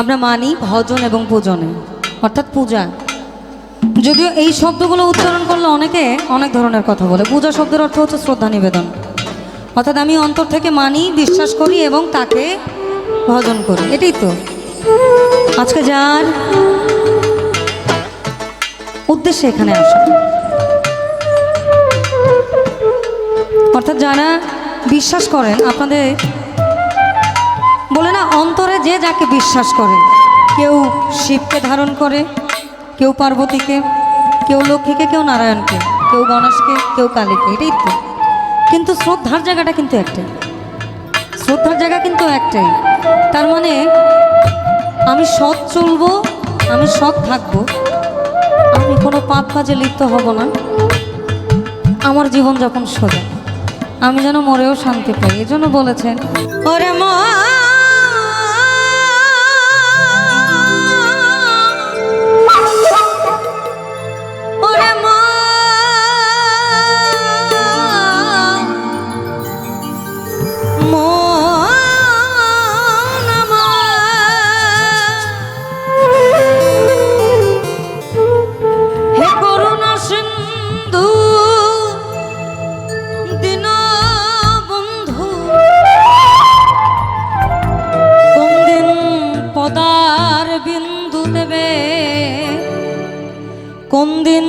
আমরা মানি ভজন এবং পূজনে, অর্থাৎ পূজা। যদিও এই শব্দগুলো উচ্চারণ করলে অনেকে অনেক ধরনের কথা বলে। পূজা শব্দের অর্থ হচ্ছে শ্রদ্ধা নিবেদন। অর্থাৎ আমি অন্তর থেকে মানি, বিশ্বাস করি এবং তাকে ভজন করি। এটাই তো। আজকে যার উদ্দেশ্যে এখানে আসা। অর্থাৎ যারা বিশ্বাস করেন, আপনাদের বলে না, অন্তরে যে যাকে বিশ্বাস করে, কেউ শিবকে ধারণ করে, কেউ পার্বতীকে, কেউ লক্ষ্মীকে, কেউ নারায়ণকে, কেউ গণেশকে, কেউ কালীকে, এটাই তো। কিন্তু শ্রদ্ধার জায়গাটা কিন্তু একটাই। শ্রদ্ধার জায়গা কিন্তু একটাই। তার মানে আমি সৎ চলবো, আমি সৎ থাকব, আমি কোনো পাপ কাজে লিপ্ত হব না। আমার জীবনযাপন সোজা আমি যেন মরেও শান্তি পাই এই জন্য বলেছেন, ওরে মা! কোন দিন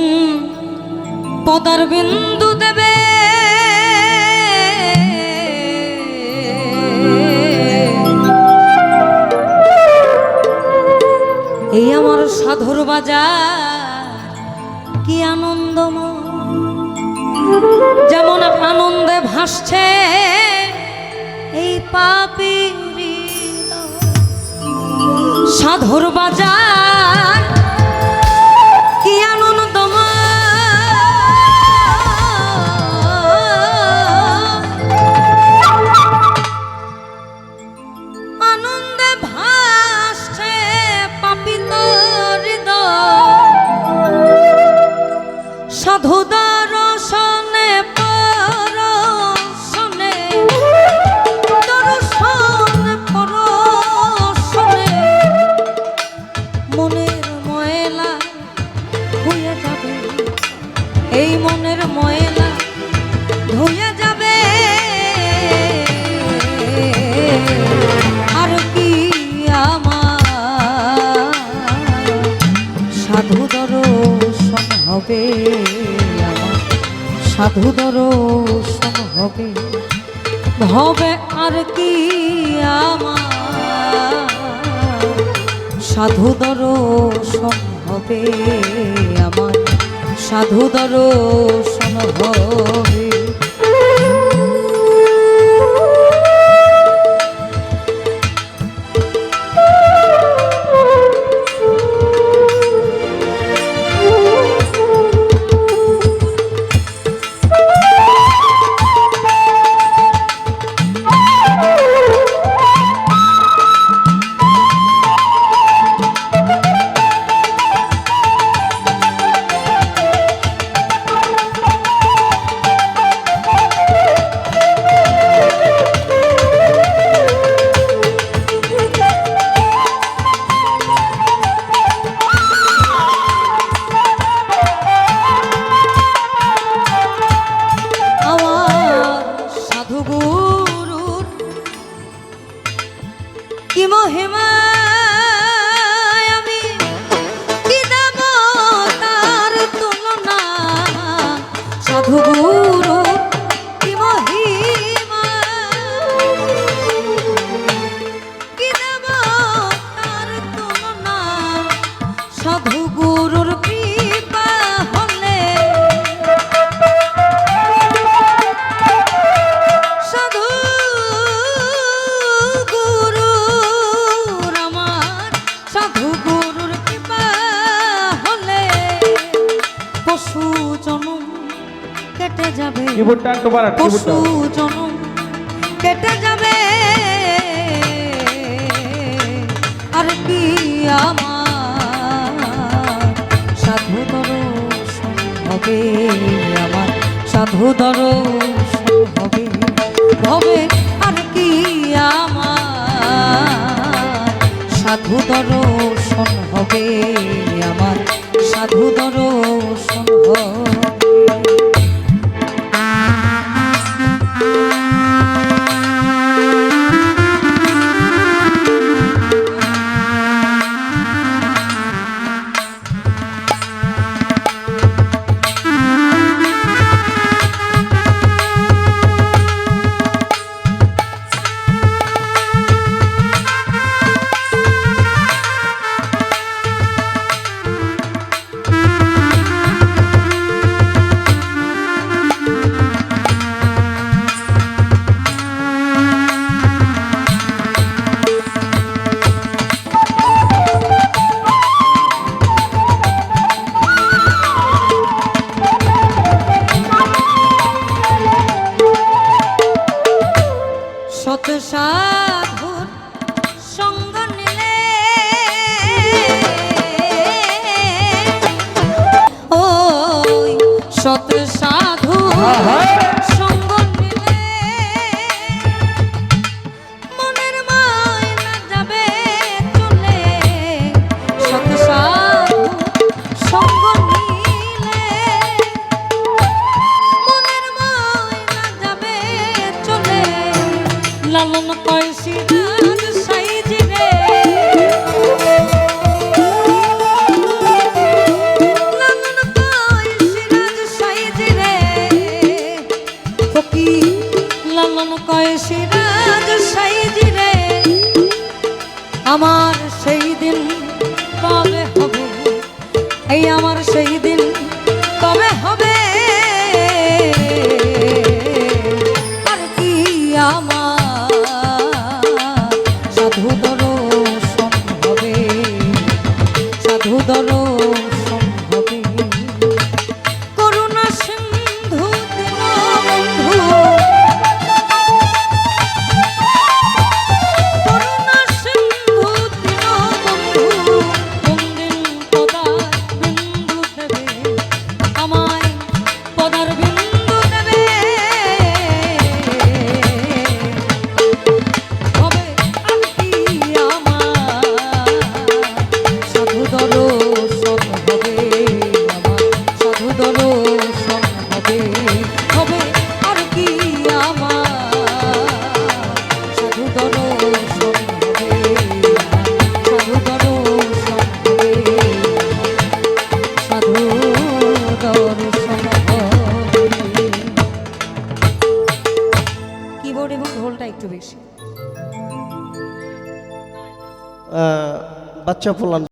পদার বিন্দু দেবে? এই আমার সাধুর বাজার, কি আনন্দময়। যেমন আনন্দে ভাসছে এই পাপি সাধুর বাজার হবে সাধু দর্শন হবে। হবে আর কি আমার? সাধু দর্শন হবে আমার। সাধু দর্শন হবে। কেটে যাবে। পশু জনম কেটে যাবে। আর কি আমার? সাধু দর্শন হবে আমার সাধু দর্শন হবে। হবে আর কি আমার? সাধু দর্শন হবে। এই আমার সেই দিন কবে হবে। আর কি আমার? সাধু দর্শন হবে। সাধু দর্শন বাচ্চা পোলান